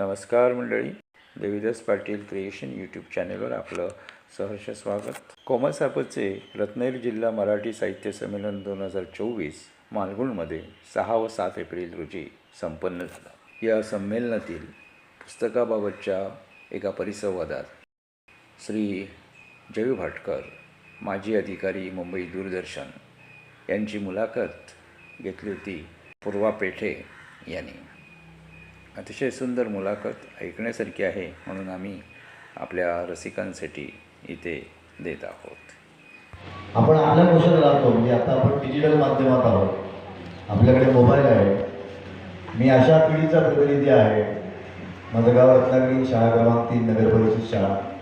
नमस्कार मंडळी. Devidas Patil creation YouTube चॅनेलवर आपलं सहर्ष स्वागत. कोमसापचे रत्नागिरी जिल्हा मराठी साहित्य संमेलन दोन हजार चोवीस मालगुणमध्ये सहा व सात एप्रिल रोजी संपन्न झालं. या संमेलनातील पुस्तकाबाबतच्या एका परिसंवादात श्री जयू भाटकर माजी अधिकारी मुंबई दूरदर्शन यांची मुलाखत घेतली होती. पूर्वा पेठे यांनी. अतिशय सुंदर मुलाखत ऐकण्यासारखी आहे म्हणून आम्ही आपल्या रसिकांसाठी इथे देत आहोत. आपण आपल्या कोशात राहतो म्हणजे आता आपण डिजिटल माध्यमात आहोत. आपल्याकडे मोबाईल आहे. मी अशा पिढीचा प्रतिनिधी आहे. माझं गाव रत्नागिरी शाळा क्रमांक तीन नगर परिषद शाळा.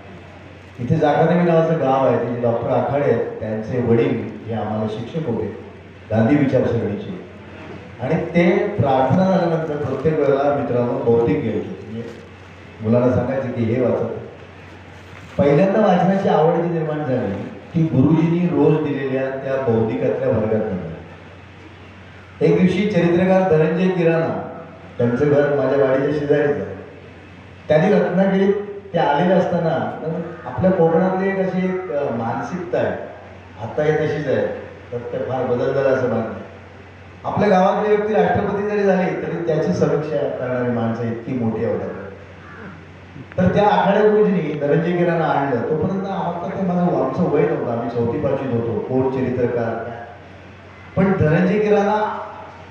इथे जागादेवी नावाचं गाव आहे. तिथे डॉक्टर आखाडे आहेत. त्यांचे वडील हे आम्हाला शिक्षक होते. गांधी विचारसरणीचे. आणि ते प्रार्थना झाल्यानंतर प्रत्येक वेळेला मित्रांनो भौतिक घ्यायचे म्हणजे मुलांना सांगायचे की हे वाचत पहिल्यांदा वाचनाची आवड जी निर्माण झाली ती गुरुजींनी रोज दिलेल्या त्या भौतिकातल्या वर्गात एक दिवशी चरित्रकार धनंजय किराणा त्यांचं घर माझ्या वाडीच्या शेजारीच आहे. त्यांनी रत्नागिरीत ते आलेले असताना आपल्या कोकणातली एक अशी एक मानसिकता आहे. आता हे तशीच आहे. तर ते फार बदल झाला असं मानते आपल्या गावातली व्यक्ती राष्ट्रपती जरी झाली तरी त्याची समीक्षा करणारी माणसं इतकी मोठी होतात तर त्या आखाड्या गुरुजींनी धनंजय किराणा आणलं तोपर्यंत आता ते माझं आमचं वय नव्हतं. आम्ही चौथी पाचवीत होतो कोण चरित्रकार. काय. पण धनंजय किराणा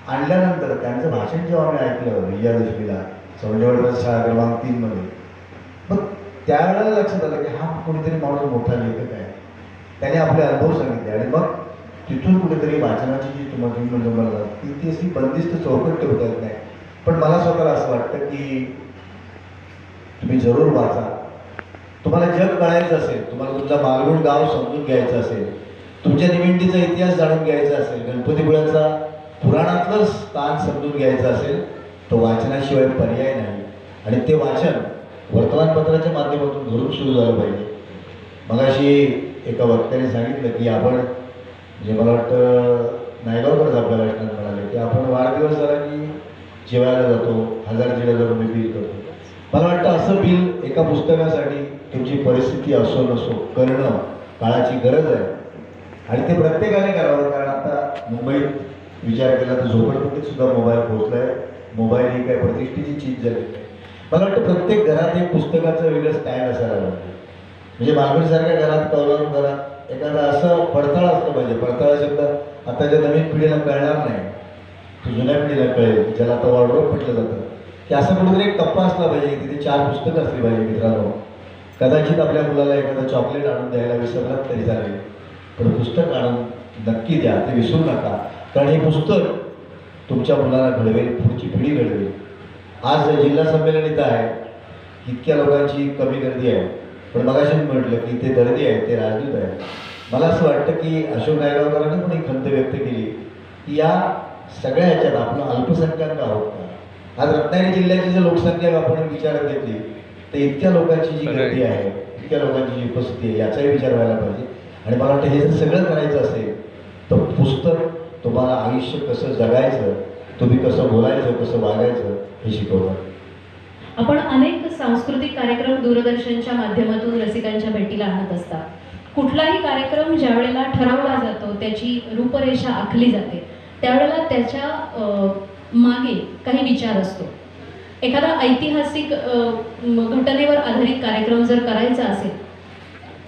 आणल्यानंतर त्यांचं भाषण जेव्हा मी ऐकलं विजयादशमीला सौंजवड शाळा क्रमांक तीन मध्ये मग त्यावेळेला लक्षात आलं की हा कोणीतरी माणूस मोठा लेखक आहे. त्याने आपले अनुभव सांगितले आणि मग तिथून कुठेतरी वाचनाची जी तुम्हाला तुम्ही म्हणजे मला ती ती अशी बंदिस्त चौकट ठेवता येत नाही. पण मला स्वतःला असं वाटतं की तुम्ही जरूर वाचा. तुम्हाला जग कळायचं असेल तुम्हाला तुमचा मालगुण गाव समजून घ्यायचं असेल तुमच्या निमिंटीचा इतिहास जाणून घ्यायचा असेल गणपतीपुळ्याचा पुराणातलं स्थान समजून घ्यायचं असेल तो वाचनाशिवाय पर्याय नाही. आणि ते वाचन वर्तमानपत्राच्या माध्यमातून घरून सुरू झालं पाहिजे. मगाशी एका वक्त्याने सांगितलं की आपण जे मला वाटतं नायगावकरच आपल्याला असणार म्हणाले की आपण वाढदिवस झाला की जेवायला जातो हजार दीड हजार रुपये बिल करतो. मला वाटतं असं बिल एका पुस्तकासाठी तुमची परिस्थिती असो नसो करणं काळाची गरज आहे. आणि ते प्रत्येकाने करावं कारण आता मुंबईत विचार केला तर झोपडपट्टीत सुद्धा मोबाईल आहे मोबाईल ही काय प्रतिष्ठेची चीज झाली मला वाटतं प्रत्येक घरात एक पुस्तकाचं वेगळं स्टँड असायला पाहिजे म्हणजे मालवणीसारख्या घरात कौलारू घरात एखादा असं पडताळ असलं पाहिजे. पडताळा शब्द आताच्या नवीन पिढीला कळणार नाही तो जुन्या पिढीला कळेल ज्याला आता वॉर्डरोब म्हटलं जातं. की असं कुठेतरी एक टप्पा असला पाहिजे की तिथे चार पुस्तकं असली पाहिजे मित्रांनो. कदाचित आपल्या मुलाला एखादं चॉकलेट आणून द्यायला विसरलात तरी चालेल पण पुस्तक आणून नक्की द्या ते विसरू नका. कारण हे पुस्तक तुमच्या मुलाला घडवेल पुढची पिढी घडवेल. आज जिल्हा संमेलन इथं आहे इतक्या लोकांची कमी गर्दी आहे. पण मगाशी मी म्हटलं की ते दर्दी आहे ते राजदूत आहे मला असं वाटतं की अशोक नायगावकरांनी पण एक खंत व्यक्त केली की या सगळ्या ह्याच्यात आपण अल्पसंख्याक आहोत का? आज रत्नागिरी जिल्ह्याची जर लोकसंख्या आपण विचारात घेतली तर इतक्या लोकांची जी गर्दी आहे इतक्या लोकांची जी उपस्थिती आहे याचाही विचार व्हायला पाहिजे. आणि मला वाटतं हे जर सगळं करायचं असेल तर पुस्तक तुम्हाला आयुष्य कसं जगायचं तुम्ही कसं बोलायचं कसं वागायचं हे शिकवतं आपण अनेक सांस्कृतिक कार्यक्रम दूरदर्शनच्या माध्यमातून रसिकांच्या भेटीला आणत असता कुठलाही कार्यक्रम ज्या वेळेला ठरवला जातो त्याची रूपरेषा आखली जाते त्यावेळेला त्याच्यामागे काही विचार असतो. एखादा ऐतिहासिक घटनेवर आधारित कार्यक्रम जर करायचा असेल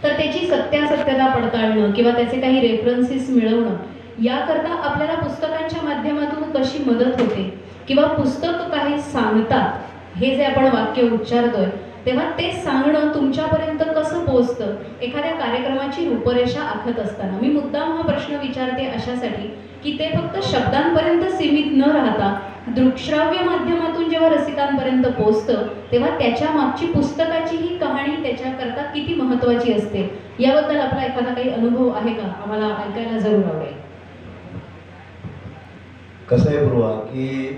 तर त्याची सत्यासत्यता पडताळणं किंवा त्याचे काही रेफरन्सेस मिळवणं याकरता आपल्याला पुस्तकांच्या माध्यमातून कशी मदत होते किंवा पुस्तक काही सांगतात हे जे आपण वाक्य उच्चारतोय तेव्हा ते सांगणं तुमच्यापर्यंत कसं पोहोचतं? एखाद्या कार्यक्रमाची रूपरेषा आखत असताना. मी मुद्दाम हा प्रश्न विचारते अशासाठी की ते फक्त शब्दांपर्यंत सीमित न राहता दृकश्राव्य माध्यमातून जेव्हा रसिकांपर्यंत पोहोचतं तेव्हा त्याच्या मागची पुस्तकाची ही कहाणी त्याच्याकरता किती महत्त्वाची असते? याबद्दल आपला एखादा काही अनुभव आहे का? आम्हाला ऐकायला जरूर आवडेल. कसं आहे पूर्वा की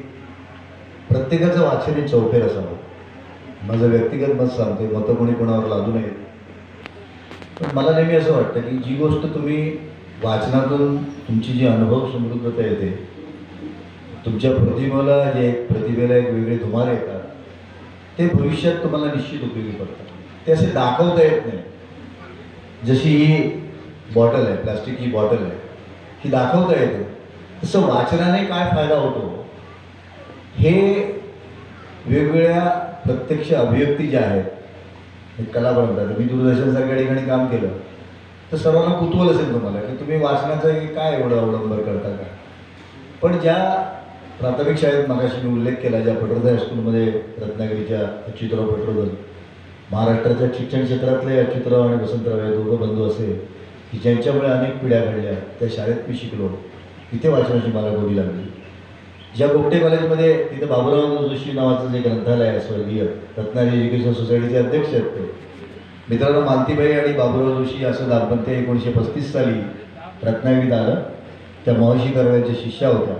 प्रत्येकाचं वाचन हे चौफेर असावं माझं व्यक्तिगत मत सांगते मतं कोणी कोणावर लादू नये. पण मला नेहमी असं वाटतं की जी गोष्ट तुम्ही वाचनातून तुमची जी अनुभव समृद्धता येते तुमच्या प्रतिमेला जे प्रतिभेला एक वेगळे धुमार येतात ते भविष्यात तुम्हाला निश्चित उपयोगी पडतात. ते असे दाखवता येत नाही. जशी ही बॉटल आहे प्लास्टिक ही बॉटल आहे ही दाखवता येते. तसं वाचनाने काय फायदा होतो? हे वेगवेगळ्या प्रत्यक्ष अभिव्यक्ती ज्या आहेत हे कला बनतात. मी दूरदर्शनसारख्या ठिकाणी काम केलं तर सर्वांना कुतूहल असेल तुम्हाला की तुम्ही वाचनाचं काय एवढं अवलंबर करता का? पण ज्या प्राथमिक शाळेत मागाशी मी उल्लेख केला ज्या पटवर्धन हायस्कूलमध्ये रत्नागिरीच्या अच्युतराव पटवर्धन महाराष्ट्राच्या शिक्षण क्षेत्रातले अच्युतराव आणि वसंतराव या दोघं बंधू असे की ज्यांच्यामुळे अनेक पिढ्या घडल्या त्या शाळेत मी शिकलो. तिथे वाचनाची मला गोडी लागली. ज्या गोपटे कॉलेजमध्ये तिथं बाबूराव जोशी नावाचं जे ग्रंथालय आहे स्वर्गीय रत्नागिरी एज्युकेशन सोसायटीचे अध्यक्ष आहेत ते. मित्रांनो मालतीबाई आणि बाबूराव जोशी असं दाम्पत्य एकोणीसशे पस्तीस साली रत्नागिरीत आलं. त्या महर्षी कर्व्यांच्या शिष्या होत्या.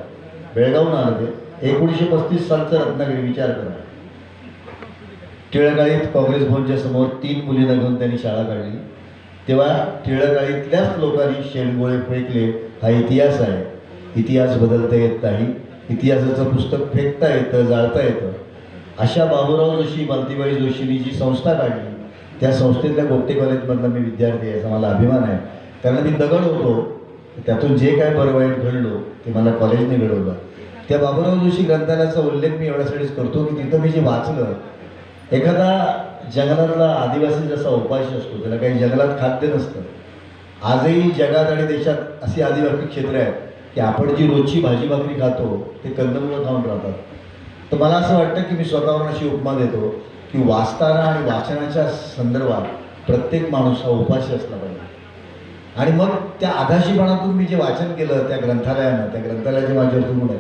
बेळगावून आलं ते. एकोणीसशे पस्तीस सालचं रत्नागिरी विचार करा. टिळकाळीत काँग्रेस भवनच्या समोर तीन मुलींना घेऊन त्यांनी शाळा काढली. तेव्हा टिळकाळीतल्याच लोकांनी शेणगोळे फेकले हा इतिहास आहे. इतिहास बदलता येत नाही. इतिहासाचं पुस्तक फेकता येतं जाळता येतं. अशा बाबूराव जोशी मालतीबाई जोशींनी जी संस्था काढली त्या संस्थेतल्या गोपटे कॉलेजमधला मी विद्यार्थी आहे असा मला अभिमान आहे. त्यांना मी दगड होतो त्यातून जे काय बरं वाईट घडलो ते मला कॉलेजने घडवलं. त्या बाबूराव जोशी ग्रंथालयाचा उल्लेख मी एवढ्यासाठीच करतो की तिथं मी जे वाचलं एखादा जंगलातला आदिवासी जसा उपाशी असतो त्याला काही जंगलात खाद्य नसतं. आजही जगात आणि देशात अशी आदिवासी क्षेत्र आहेत. की आपण जी रोजची भाजी भाकरी खातो ते कंदमुळं खाऊन राहतात. तर मला असं वाटतं की मी स्वतःवरून अशी उपमा देतो की वाचताना आणि वाचनाच्या संदर्भात प्रत्येक माणूस हा उपाशी असला पाहिजे. आणि मग त्या आधाशीपणातून मी जे वाचन केलं त्या ग्रंथालयानं त्या ग्रंथालयाचे माझ्यावर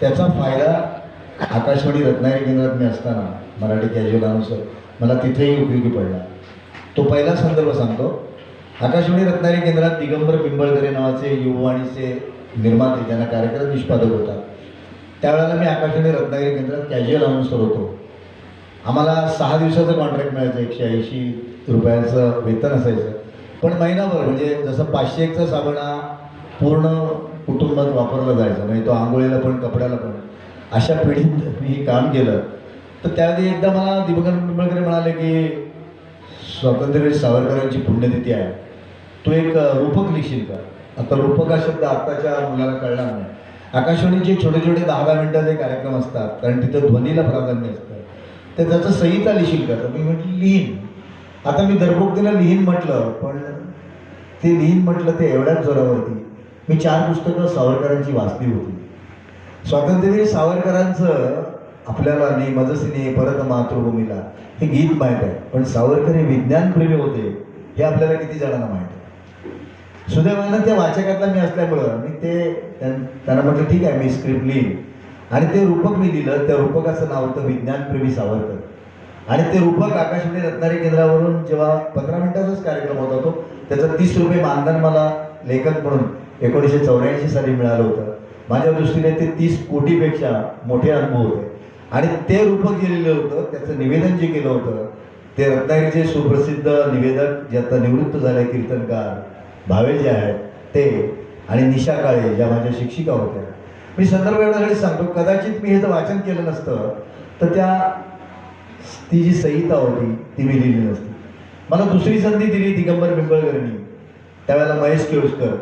त्याचा फायदा आकाशवाणी रत्नागिरी केंद्रात मी असताना मराठी कॅज्युअलानुसार मला तिथेही उपयोगी पडला. तो पहिला संदर्भ सांगतो. आकाशवाणी रत्नागिरी केंद्रात दिगंबर पिंबळकरे नावाचे युवाणीचे निर्माते त्यांना कार्यक्रम निष्पादक होता त्यावेळेला मी आकाशवाणी रत्नागिरी केंद्रात कॅज्युअल अनाउन्सर होतो. आम्हाला सहा दिवसाचं कॉन्ट्रॅक्ट मिळायचं एकशे ऐंशी रुपयांचं वेतन असायचं. पण महिनाभर म्हणजे जसं पाचशे एकचा साबण हा पूर्ण कुटुंबात वापरला जायचा म्हणजे तो आंघोळीला पण कपड्याला पण. अशा पिढीत मी हे काम केलं. तर त्याआधी एकदा मला दिवकर पिंपळकर म्हणाले की स्वातंत्र्यवीर सावरकरांची पुण्यतिथी आहे. तो एक रूपक लिहिशील का? आता रूपक हा शब्द आत्ताच्या मुलाला कळला नाही. आकाशवाणीचे छोटे छोटे दहा दहा मिनिटाचे कार्यक्रम असतात कारण तिथं ध्वनीला प्राधान्य असतं. ते त्याचं संहिता लिहिशील करतं मी म्हटलं लिहीन. आता मी दरपोक्तीला लिहीन म्हटलं पण ते लिहीन म्हटलं ते एवढ्याच जोरावरती. मी चार पुस्तकं सावरकरांची वाचली होती. स्वातंत्र्यवीर सावरकरांचं आपल्याला ने मजसिने परत मातृभूमीला हे गीत माहीत आहे. पण सावरकर हे विज्ञानप्रेमी होते हे आपल्याला किती जणांना माहीत आहे? सुदैवानं त्या वाचकातला मी असल्यामुळं मी ते त्यां- त्यांना म्हटलं ठीक आहे मी स्क्रिप्ट लिहीन. आणि ते रूपक मी लिहिलं त्या रूपकाचं नाव होतं विज्ञानप्रेमी सावरकर. आणि ते रूपक आकाशवाणी रत्नागिरी केंद्रावरून जेव्हा पंधरा मिनिटाचाच कार्यक्रम होता तो त्याचं तीस रुपये मानधन मला लेखक म्हणून एकोणीसशे चौऱ्याऐंशी साली मिळालं होतं. माझ्या दृष्टीने ते तीस कोटीपेक्षा मोठे अनुभव होते. आणि ते रूपक जे लिहिलं होतं त्याचं निवेदन जे केलं होतं ते रत्नागिरीचे सुप्रसिद्ध निवेदक जे आता निवृत्त झाले कीर्तनकार भावे जे आहेत ते आणि निशा काळे ज्या माझ्या शिक्षिका होत्या. मी संदर्भ एवढ्यासाठी सांगतो कदाचित मी हे जर वाचन केलं नसतं तर त्या ती जी संहिता होती ती मी लिहिली नसती. मला दुसरी संधी दिली दिगंबर पिंपळकरांनी त्यावेळेला महेश केळुसकर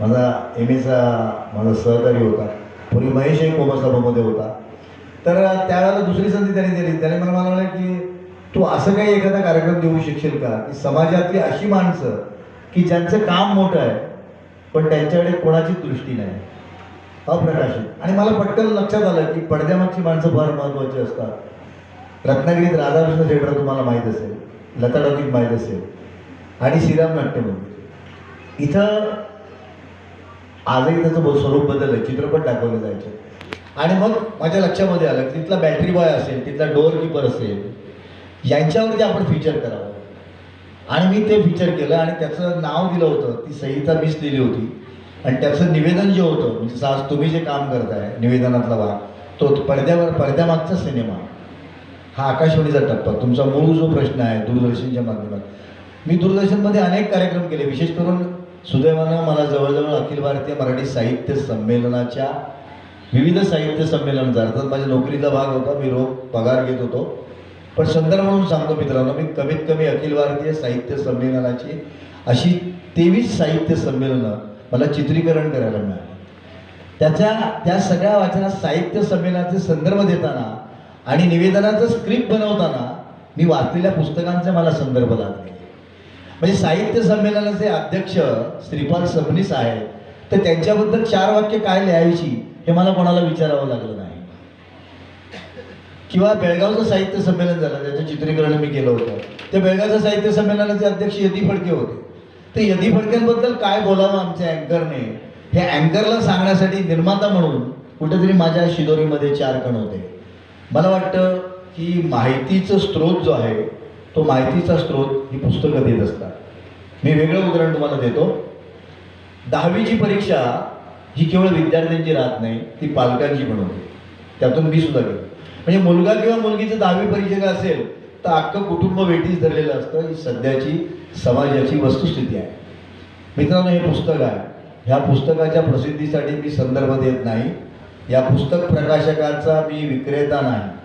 माझा एम एचा माझा सहकारी होता. पूर्वी महेशही कोमसभामध्ये होता. तर त्यावेळेला दुसरी संधी त्याने दिली. त्याने मला मला म्हणाले की तू असं काही एखादा कार्यक्रम देऊ शकशील का? की समाजातली अशी माणसं की ज्यांचं काम मोठं आहे पण त्यांच्याकडे कोणाची दृष्टी नाही. अप्रकाशित. आणि मला पटकन लक्षात आलं की पडद्यामागची माणसं फार महत्त्वाची असतात. रत्नागिरीत राधाकृष्ण थिएटर तुम्हाला माहीत असेल लता टॉकीज माहीत असेल आणि श्रीराम नाट्य मंदिर इथं आजही त्याचं स्वरूप बदललं चित्रपट दाखवले जायचे. आणि मग माझ्या लक्षामध्ये आलं की तिथला बॅटरी बॉय असेल तिथला डोअर किपर असेल यांच्यावरती आपण फीचर करावं. आणि मी ते फीचर केलं आणि त्याचं नाव दिलं होतं. ती संहिता मीच दिली होती. आणि त्याचं निवेदन जे होतं म्हणजे आज तुम्ही जे काम करताय निवेदनातला भाग तो पडद्यावर पडद्यामागचा सिनेमा हा आकाशवाणीचा टप्पा. तुमचा मूळ जो प्रश्न आहे दूरदर्शनच्या माध्यमात. मी दूरदर्शनमध्ये अनेक कार्यक्रम केले. विशेष करून सुदैवानं मला जवळजवळ अखिल भारतीय मराठी साहित्य संमेलनाच्या विविध साहित्य संमेलनाचा अर्थात माझ्या नोकरीचा भाग होता. मी रोख पगार घेत होतो. पण संदर्भ म्हणून सांगतो मित्रांनो मी कमीत कमी अखिल भारतीय साहित्य संमेलनाची अशी तेवीस साहित्य संमेलनं मला चित्रीकरण करायला मिळाली. त्याच्या त्या सगळ्या वाचनात साहित्य संमेलनाचे संदर्भ देताना आणि निवेदनाचं स्क्रिप्ट बनवताना मी वाचलेल्या पुस्तकांचे मला संदर्भ लागले म्हणजे साहित्य संमेलनाचे अध्यक्ष श्रीपाल सबनीस आहेत तर त्यांच्याबद्दल चार वाक्य काय लिहायची हे मला कोणाला विचारावं लागलं नाही. किंवा बेळगावचं साहित्य संमेलन झालं त्याचं चित्रीकरण मी केलं होतं. त्या बेळगावचं साहित्य संमेलनाचे अध्यक्ष यदी फडके होते. तर यदी फडक्यांबद्दल काय बोलावं आमच्या अँकरने? हे अँकरला सांगण्यासाठी निर्माता म्हणून कुठेतरी माझ्या शिदोरीमध्ये चार कण होते. मला वाटतं की माहितीचं स्रोत जो आहे तो माहितीचा स्रोत ही पुस्तकं देत असतात. मी वेगळं उदाहरण तुम्हाला देतो. दहावीची परीक्षा ही केवळ विद्यार्थ्यांची राहत नाही ती पालकांची पण होते. त्यातून मी सुद्धा गेलो म्हणजे मुलगा किंवा मुलगीचं दहावी परीक्षेला असेल तर अख्खं कुटुंब वेटीस धरलेलं असतं. ही सध्याची समाजाची वस्तुस्थिती आहे. मित्रांनो हे पुस्तक आहे. ह्या पुस्तकाच्या प्रसिद्धीसाठी मी संदर्भ देत नाही. या पुस्तक प्रकाशकाचा मी विक्रेता नाही.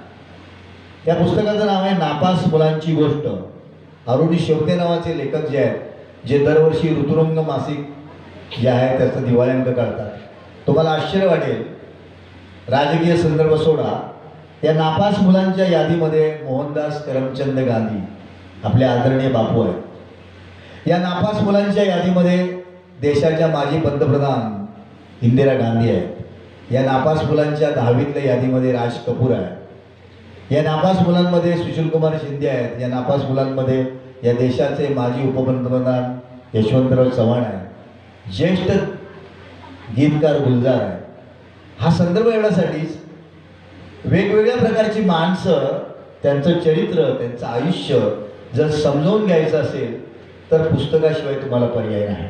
या पुस्तकाचं नाव आहे नापास मुलांची गोष्ट. अरुणी शेवते नावाचे लेखक जे आहेत जे दरवर्षी ऋतुरंग मासिक जे आहे त्याचं दिवाळ्यांक काढतात. तुम्हाला आश्चर्य वाटेल. राजकीय संदर्भ सोडा. या नापास मुलांच्या यादीमध्ये मोहनदास करमचंद गांधी आपले आदरणीय बापू आहेत. या नापास मुलांच्या यादीमध्ये देशाच्या माजी पंतप्रधान इंदिरा गांधी आहेत. या नापास मुलांच्या दहावीतल्या यादीमध्ये राज कपूर आहे या नापास मुलांमध्ये सुशीलकुमार शिंदे आहेत. या नापास मुलांमध्ये या देशाचे माजी उपपंतप्रधान यशवंतराव चव्हाण आहे ज्येष्ठ गीतकार गुलजार आहे हा संदर्भ एवढ्यासाठीच वेगवेगळ्या प्रकारची माणसं त्यांचं चरित्र त्यांचं आयुष्य जर समजावून घ्यायचं असेल तर पुस्तकाशिवाय तुम्हाला पर्याय नाही.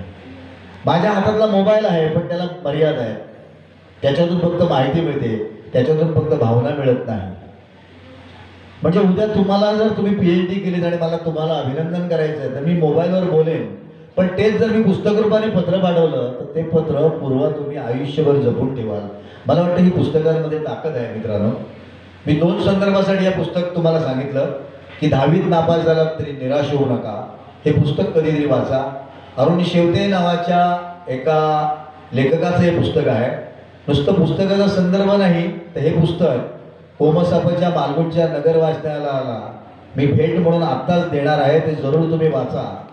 माझ्या हातातला मोबाईल आहे पण त्याला मर्यादा आहे. त्याच्यातून फक्त माहिती मिळते त्याच्यातून फक्त भावना मिळत नाही. म्हणजे उद्या तुम्हाला जर तुम्ही पी एच डी केली आणि मला तुम्हाला अभिनंदन करायचं आहे तर मी मोबाईलवर बोलेन. पण तेच जर मी पुस्तक रूपाने पत्र पाठवलं तर ते पत्र पूर्वा तुम्ही आयुष्यभर जपून ठेवाल. मला वाटतं ही पुस्तकांमध्ये ताकद आहे मित्रांनो. मी दोन संदर्भासाठी या पुस्तक तुम्हाला सांगितलं की दहावीत नापास झाला तरी निराश होऊ नका. हे पुस्तक कधीतरी वाचा. अरुण शेवते नावाच्या एका लेखकाचं हे पुस्तक आहे. नुसतं पुस्तकाचा संदर्भ नाही तर हे पुस्तक कोमसापच्या मालगुणच्या नगर वाचनालयाला मी भेट म्हणून आत्ताच देणार आहे ते जरूर तुम्ही वाचा.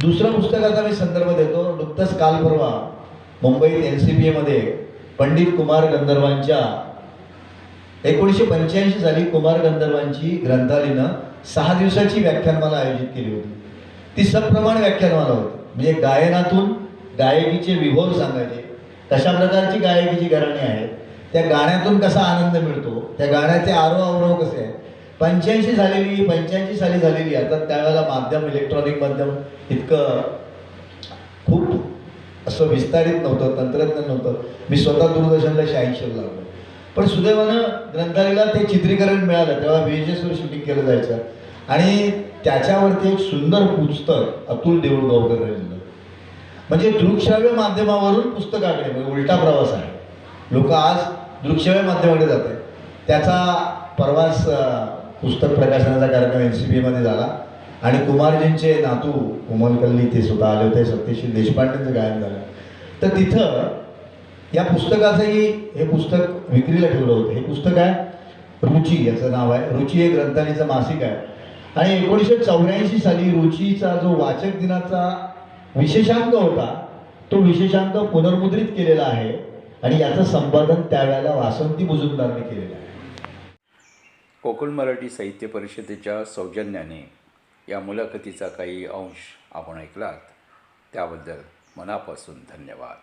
दुसरं पुस्तकाचा मी संदर्भ देतो. नुकतंच काल परवा मुंबईत एन सी पी एमध्ये पंडित कुमार गंधर्वांच्या एकोणीसशे पंच्याऐंशी साली कुमार गंधर्वांची ग्रंथालयनं सहा दिवसाची व्याख्यानमाला आयोजित केली होती. ती सप्रमाण व्याख्यानमाला होती. म्हणजे गायनातून गायकीचे विभव सांगायचे. कशा प्रकारची गायकीची गाणी आहेत. त्या गाण्यातून कसा आनंद मिळतो? त्या गाण्याचे आरोह अवरोह कसे आहेत? पंच्याऐंशी झालेली पंच्याऐंशी साली झालेली आता त्यावेळेला माध्यम इलेक्ट्रॉनिक माध्यम इतकं खूप असं विस्तारित नव्हतं तंत्रज्ञान नव्हतं. मी स्वतः दूरदर्शनला शहाऐंशीला लागलो. पण सुदैवानं ग्रंथालयाला ते चित्रीकरण मिळालं. तेव्हा व्हीएचएसवर शूटिंग केलं जायचं. आणि त्याच्यावरती एक सुंदर पुस्तक अतुल देऊळगावकर लिहिलं. म्हणजे दृकश्राव्य माध्यमावरून पुस्तकाकडे म्हणजे उलटा प्रवास आहे. लोक आज दृकश्राव्य माध्यमाकडे जाते त्याचा प्रवास पुस्तक प्रकाशनाचा कार्यक्रम एन सी बीमध्ये झाला. आणि कुमारजींचे नातू कोमलकल्ली ते सुद्धा आले होते. सत्यशील देशपांडेंचं गायन झालं. तर तिथं या पुस्तकाचंही हे पुस्तक विक्रीला ठेवलं होतं. हे पुस्तक आहे रुची याचं नाव आहे. रुची हे ग्रंथालीचं मासिक आहे. आणि एकोणीसशे चौऱ्याऐंशी साली रुचीचा जो वाचक दिनाचा विशेषांक होता तो विशेषांक पुनर्मुद्रित केलेला आहे. आणि याचं संपादन त्यावेळेला वासंती मुजुमदारने केलेलं आहे. कोकण मराठी साहित्य परिषदेच्या सौजन्याने या मुलाखतीचा काही अंश आपण ऐकलात. त्याबद्दल मनापासून धन्यवाद.